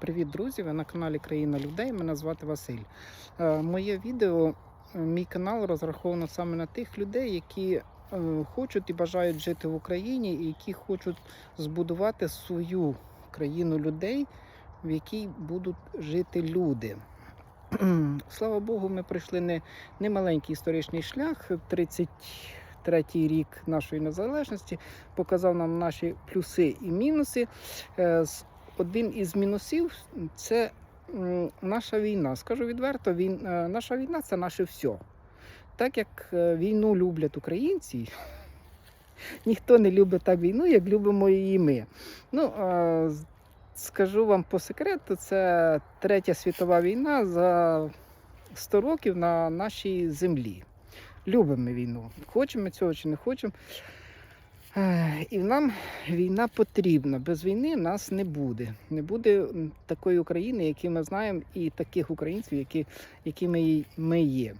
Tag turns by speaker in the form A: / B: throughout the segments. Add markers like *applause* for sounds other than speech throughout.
A: Привіт, друзі! Ви на каналі Країна людей. Мене звати Василь. Е, Моє відео, е, мій канал розраховано саме на тих людей, які е, хочуть і бажають жити в Україні, і які хочуть збудувати свою країну людей, в якій будуть жити люди. *clears throat* Слава Богу, ми пройшли не, не маленький історичний шлях. 33-й рік нашої незалежності показав нам наші плюси і мінуси. З- Один із мінусів це наша війна. Скажу відверто, він, е, наша війна це наше все. Так як е, війну люблять українці, *laughs* ніхто не любить так війну, як любимо її ми. Ну, скажу вам по секрету, це третя світова війна за 100 років на нашій землі. Любимо ми війну. Хочемо ми цього чи не хочемо. Е, І нам війна потрібна. Без війни нас не буде. Не буде такої України, яку ми знаємо, і таких українців, які, які ми, є-.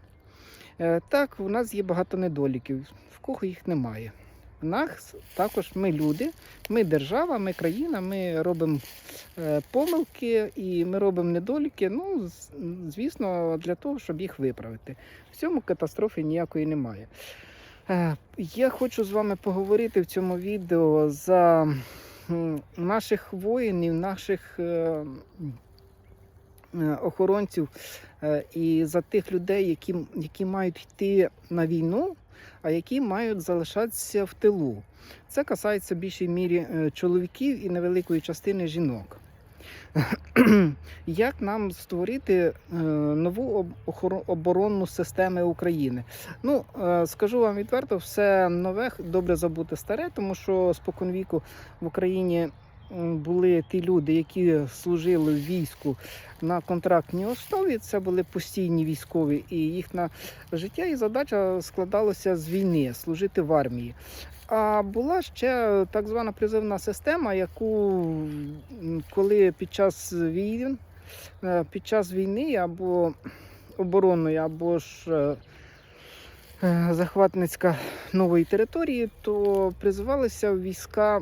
A: Е, Так, у нас є багато недоліків, в кого їх немає. В нас також ми люди, ми держава, ми країна, ми робимо е, помилки і ми робимо недоліки. Ну, звісно, для того, щоб їх виправити. В цьому катастрофи ніякої немає. Е, Я хочу з вами поговорити в цьому відео за наших воїнів, наших е, е, охоронців і за тих людей, які, які мають йти на війну, а які мають залишатися в тилу. Це касається більшій мірі чоловіків і невеликої частини жінок. *clears throat* Як нам створити е, нову оборонну систему України? Ну, е, скажу вам відверто, все нове добре забути старе, тому що споконвіку в Україні були ті люди, які служили в війську на контрактній основі. Це були постійні військові, і їхнє життя і задача складалася з війни, служити в армії. А була ще так звана призивна система, яку коли під час війн, е, під час війни або оборонної, або ж е, е, захватницька нової території, то призивалися в війська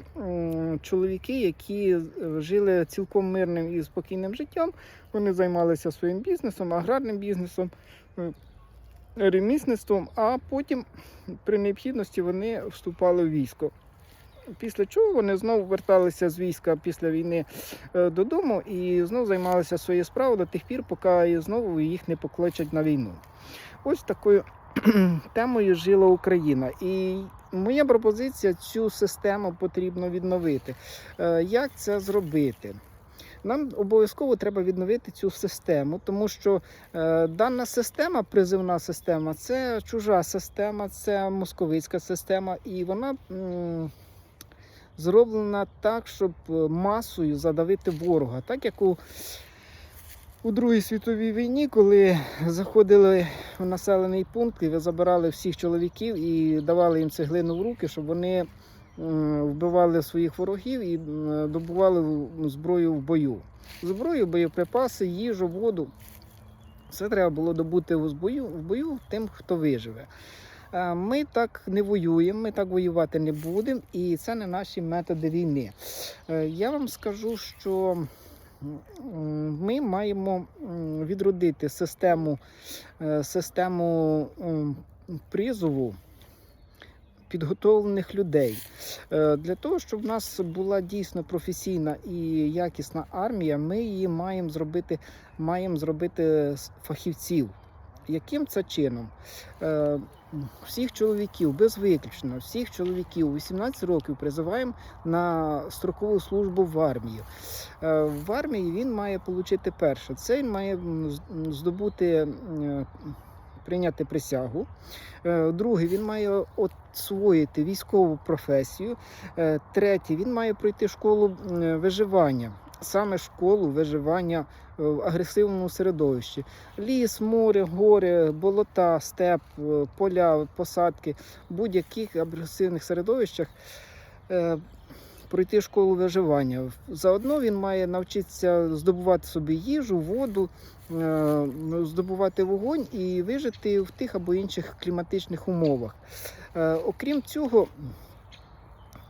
A: чоловіки, які жили цілком мирним і спокійним життям. Вони займалися своїм бізнесом, аграрним бізнесом, ремісництвом, а потім при необхідності вони вступали в військо. Після чого вони знову верталися з війська після війни е, додому і знову займалися своєю справою до тих пір, поки знову їх не покличуть на війну. Ось такою *clears throat* темою жила Україна. І моя пропозиція цю систему потрібно відновити. Е, Як це зробити? Нам обов'язково треба відновити цю систему, тому що е, дана система, призивна система, це чужа система, це московицька система, і вона м, зроблена так, щоб е, масою задавити ворога. Так як у, у Другій світовій війні, коли заходили в населений пункт і забирали всіх чоловіків і давали їм цеглину в руки, щоб вони вбивали своїх ворогів і добували зброю в бою. Зброю, боєприпаси, їжу, воду. Все треба було добути в бою, в бою тим, хто виживе. Е, Ми так не воюємо, ми так воювати не будемо, і це не наші методи війни. Е, Я вам скажу, що ми маємо відродити систему, е, систему призову підготовлених людей. Е, Для того, щоб в нас була дійсно професійна і якісна армія, ми її маємо зробити, маємо зробити з фахівців. Яким це чином? Е, Всіх чоловіків, без виключення, всіх чоловіків 18 років призиваємо на строкову службу в армію. Е, В армії він має отримати перше. Це він має здобути прийняти присягу. Е, Друге, він має освоїти військову професію. Е, Третє, він має пройти школу виживання. Саме школу виживання е, в агресивному середовищі. Ліс, море, гори, болота, степ, поля, посадки, будь-яких агресивних середовищах. Пройти школу виживання. Заодно він має навчитися здобувати собі їжу, воду, здобувати вогонь і вижити в тих або інших кліматичних умовах. Е, Окрім цього,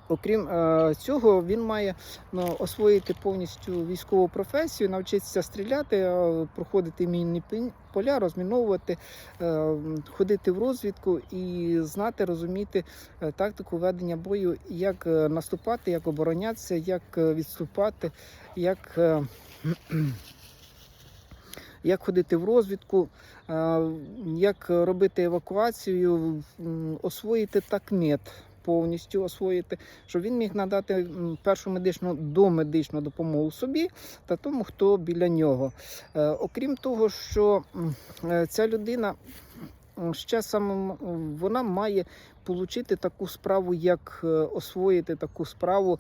A: Окрім е, цього, він має ну, освоїти повністю військову професію, навчитися стріляти, е, проходити мінні поля, розміновувати, е, ходити в розвідку і знати, розуміти е, тактику ведення бою, як е, наступати, як оборонятися, як е, відступати, як, е, як ходити в розвідку, як робити евакуацію, освоїти такмет повністю освоїти, щоб він міг надати першу медичну домедичну допомогу собі та тому, хто біля нього. Е, Окрім того, що е, ця людина ще самим вона має отримати таку справу, як е, освоїти таку справу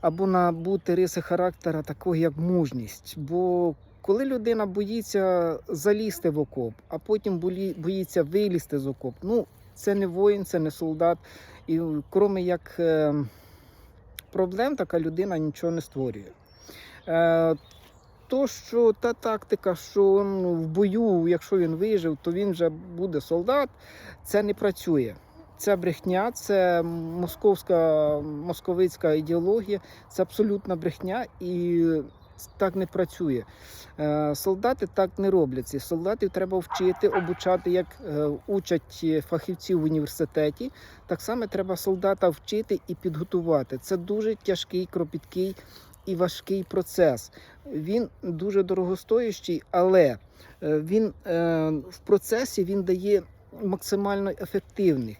A: або набути риси характера, такого як мужність. Бо коли людина боїться залізти в окоп, а потім боїться вилізти з окоп, ну це не воїн, це не солдат. І крім як е, проблем, така людина нічого не створює. Е, то, що та тактика, що в бою, якщо він вижив, то він вже буде солдат, це не працює. Це брехня, це московська московицька ідеологія, це абсолютна брехня і так не працює. Е, Солдати так не роблять. Ці Солдатів треба вчити, обучати, як е, учать фахівці в університеті. Так само треба солдата вчити і підготувати. Це дуже тяжкий, кропіткий і важкий процес. Він дуже дорогостоящий, але е, він в процесі він дає максимально ефективний.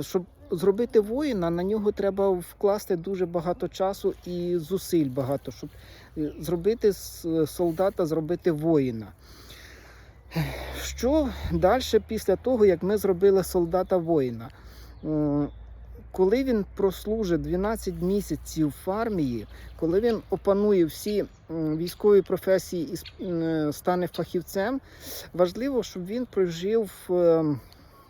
A: Щоб зробити воїна, на нього треба вкласти дуже багато часу і зусиль багато, щоб е, зробити з солдата, зробити воїна. Що далі після того, як ми зробили солдата воїна? Коли він прослужить 12 місяців в армії, коли він опанує всі військові професії і стане фахівцем, важливо, щоб він прожив е, м,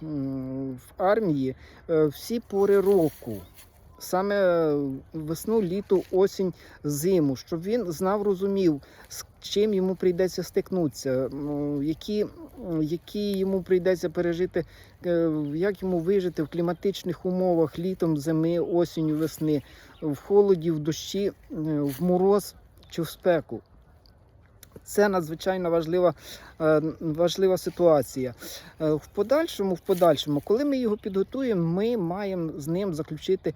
A: в армії е, всі пори року. Саме весну, літо, осінь, зиму, щоб він знав, розумів, з чим йому прийдеться стикнутися, ну, які, які йому прийдеться пережити, е, як йому вижити в кліматичних умовах літом, зими, осінню, весни, в холоді, в дощі, е, в мороз чи в спеку. Це надзвичайно важлива, е, важлива ситуація. Е, В подальшому, в подальшому, коли ми його підготуємо, ми маємо з ним заключити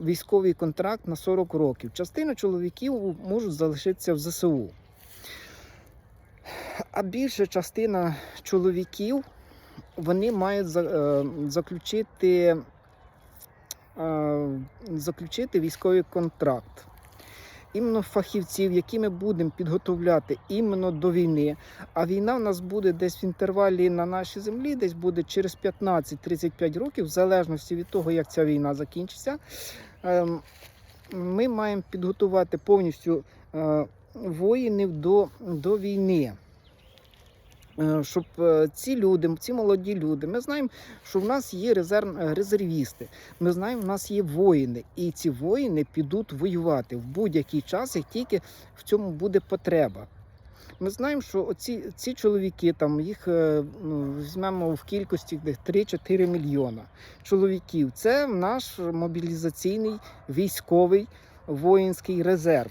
A: військовий контракт на 40 років. Частина чоловіків можуть залишитися в ЗСУ. А більша частина чоловіків вони мають е, заключити, заключити військовий контракт. Іменно фахівців, які ми будемо підготовляти іменно до війни. А війна в нас буде десь в інтервалі на нашій землі, десь буде через 15-35 років, в залежності від того, як ця війна закінчиться. Ем, Ми маємо підготувати повністю е, воїнів до, до війни. Е, Щоб е, ці люди, ці молоді люди, ми знаємо, що в нас є резерв, е, резервісти. Ми знаємо, в нас є воїни, і ці воїни підуть воювати в будь-який час, як тільки в цьому буде потреба. Ми знаємо, що оці, ці чоловіки, там їх ну, візьмемо в кількості десь 3-4 мільйона чоловіків. Це наш мобілізаційний військовий воїнський резерв.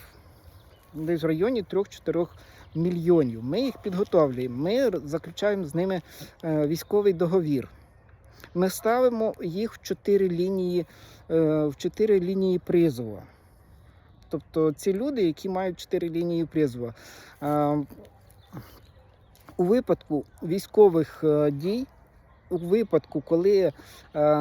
A: Десь в районі 3-4 мільйонів. Ми їх підготовлюємо, ми заключаємо з ними е, військовий договір. Ми ставимо їх в чотири лінії, е, в чотири лінії призову. Тобто ці люди, які мають чотири лінії призову. Е, У випадку військових дій, у випадку, коли е,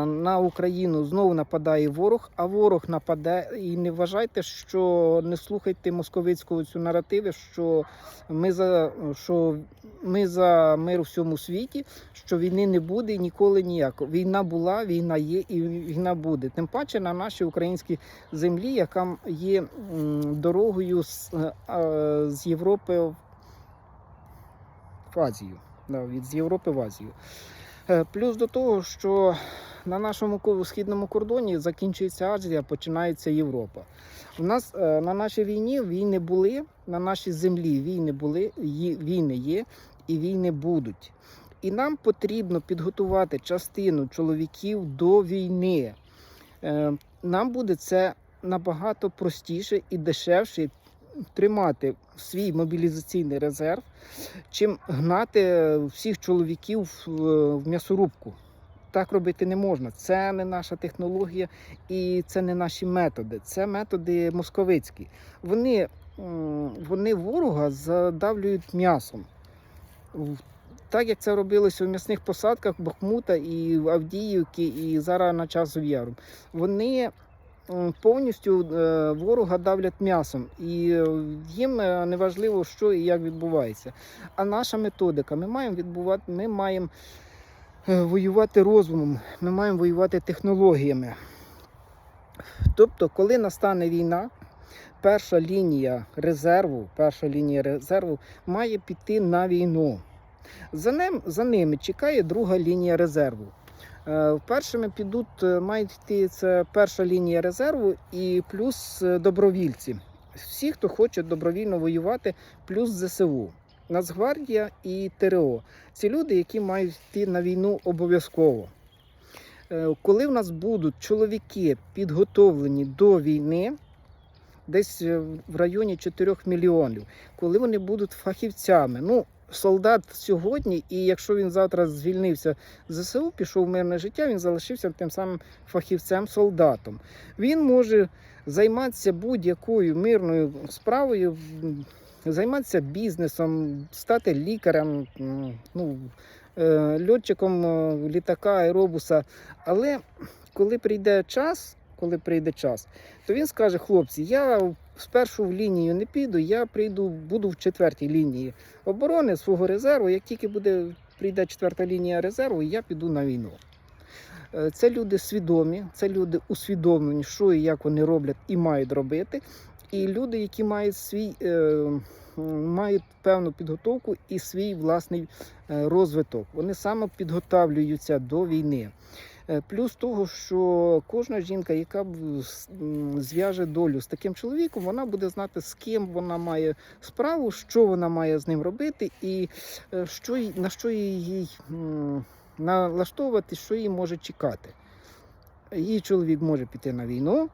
A: на Україну знову нападає ворог, а ворог нападе, і не вважайте, що не слухайте московицького цю наративи, що ми за що ми за мир у всьому світі, що війни не буде і ніколи ніякого. Війна була, війна є і війна буде. Тим паче на нашій українській землі, яка є дорогою з, е, з Європи в Азію. Від з Європи в Азію. Е, Плюс до того, що на нашому східному кордоні закінчується Азія, починається Європа. У нас е, на нашій війні війни були, на нашій землі війни були, війни є і війни будуть. І нам потрібно підготувати частину чоловіків до війни. Е, нам буде це набагато простіше і дешевше тримати свій мобілізаційний резерв, чим гнати всіх чоловіків в, м'ясорубку. Так робити не можна. Це не наша технологія і це не наші методи. Це методи московицькі. Вони, вони ворога задавлюють м'ясом. Так як це робилося в м'ясних посадках Бахмута і Авдіївки, і зараз на часу Яру. Вони повністю е, ворога давлять м'ясом, і е, їм е, не важливо, що і як відбувається. А наша методика, ми маємо відбувати, ми маємо е, воювати розумом, ми маємо воювати технологіями. Тобто, коли настане війна, перша лінія резерву, перша лінія резерву має піти на війну. За, ним, за ними чекає друга лінія резерву. Е, Першими підуть, е, мають йти це перша лінія резерву і плюс е, добровільці. Всі, хто хоче добровільно воювати, плюс ЗСУ, Нацгвардія і ТРО. Це люди, які мають йти на війну обов'язково. Коли в нас будуть чоловіки підготовлені до війни, десь в районі 4 мільйонів, коли вони будуть фахівцями. Ну, солдат сьогодні, і якщо він завтра звільнився з ЗСУ, пішов в мирне життя, він залишився тим самим фахівцем-солдатом. Він може займатися будь-якою мирною справою, займатися бізнесом, стати лікарем, ну, е, льотчиком е, літака, аеробуса. Але коли прийде час, коли прийде час, то він скаже: хлопці, я спершу в лінію не піду, я прийду, буду в четвертій лінії оборони свого резерву. Як тільки буде прийде четверта лінія резерву, я піду на війну. Е, Це люди свідомі, це люди усвідомлені, що і як вони роблять і мають робити. І люди, які мають свій е, мають певну підготовку і свій власний е, розвиток. Вони саме підготовлюються до війни. Е, Плюс того, що кожна жінка, яка зв'яже долю з таким чоловіком, вона буде знати, з ким вона має справу, що вона має з ним робити, і е, що, на що їй налаштовувати, що їй може чекати. Її чоловік може піти на війну,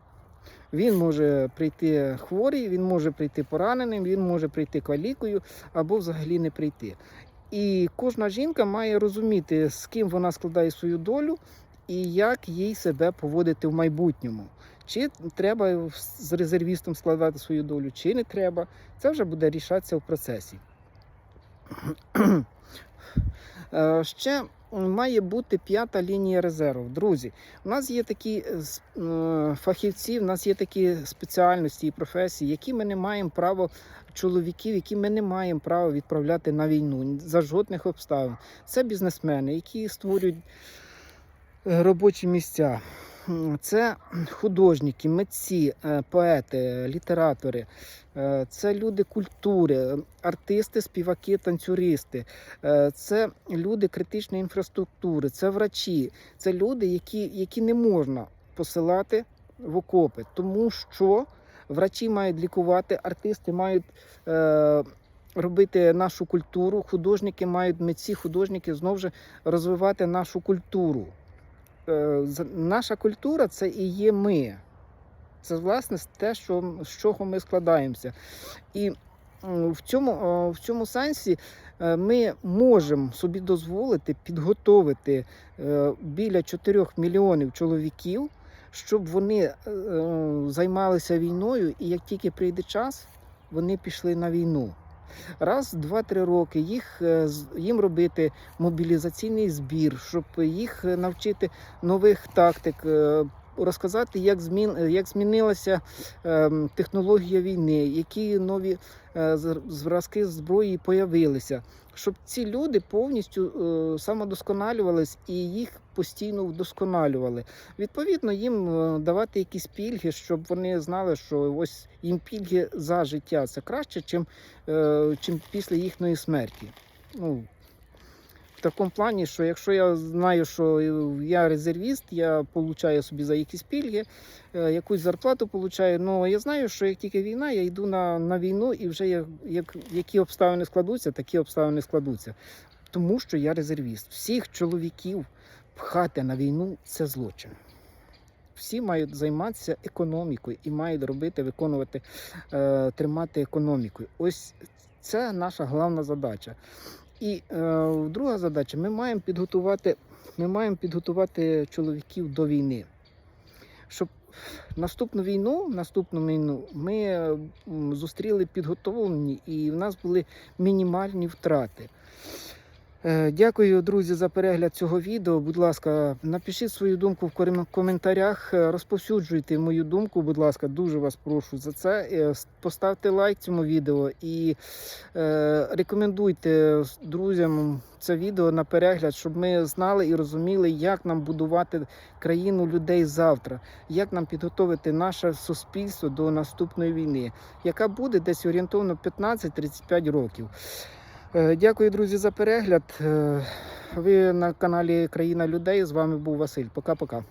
A: він може прийти хворий, він може прийти пораненим, він може прийти калікою або взагалі не прийти. І кожна жінка має розуміти, з ким вона складає свою долю і як їй себе поводити в майбутньому. Чи треба з резервістом складати свою долю, чи не треба. Це вже буде рішатися в процесі. *clears throat* Е, Ще має бути п'ята лінія резерву. Друзі, у нас є такі е, е, фахівці, в нас є такі спеціальності і професії, які ми не маємо права чоловіків, які ми не маємо права відправляти на війну за жодних обставин. Це бізнесмени, які створюють робочі місця. Це художники, митці, е, поети, літератори, е, це люди культури, артисти, співаки, танцюристи, е, це люди критичної інфраструктури, це врачі, це люди, які, які не можна посилати в окопи, тому що врачі мають лікувати, артисти мають робити нашу культуру, художники мають митці, художники знову ж розвивати нашу культуру. Е, наша культура це і є ми. Це власне те, що, з чого ми складаємося. І в цьому, е, в цьому сенсі е, ми можемо собі дозволити підготовити біля 4 мільйонів чоловіків, щоб вони займалися війною, і як тільки прийде час, вони пішли на війну. Раз, два-три роки їх, е, їм робити мобілізаційний збір, щоб їх е, навчити нових тактик, е, розказати, як, змін, е, як змінилася ем, технологія війни, які нові е, зразки зброї появилися, щоб ці люди повністю е, самодосконалювались і їх постійно вдосконалювали. Відповідно, їм е, давати якісь пільги, щоб вони знали, що ось їм пільги за життя це краще, чим, е, чим після їхньої смерті. Ну, в такому плані, що якщо я знаю, що я резервіст, я получаю собі за якісь пільги, е, якусь зарплату получаю. Ну я знаю, що як тільки війна, я йду на, на війну і вже як, як, які обставини складуться, такі обставини складуться. Тому що я резервіст. Всіх чоловіків пхати на війну це злочин. всі мають займатися економікою і мають робити, виконувати, е, тримати економікою. Ось це наша головна задача. І е, друга задача: ми маємо підготувати, ми маємо підготувати чоловіків до війни. Щоб наступну війну, наступну війну ми зустріли підготовлені і в нас були мінімальні втрати. Е, Дякую, друзі, за перегляд цього відео. Будь ласка, напишіть свою думку в коментарях, е, розповсюджуйте мою думку, будь ласка, дуже вас прошу за це. Е, Поставте лайк цьому відео і рекомендуйте друзям це відео на перегляд, щоб ми знали і розуміли, як нам будувати країну людей завтра, як нам підготовити наше суспільство до наступної війни, яка буде десь орієнтовно 15-35 років. Е, Дякую, друзі, за перегляд. Е, Ви на каналі Країна людей. З вами був Василь. Пока-пока.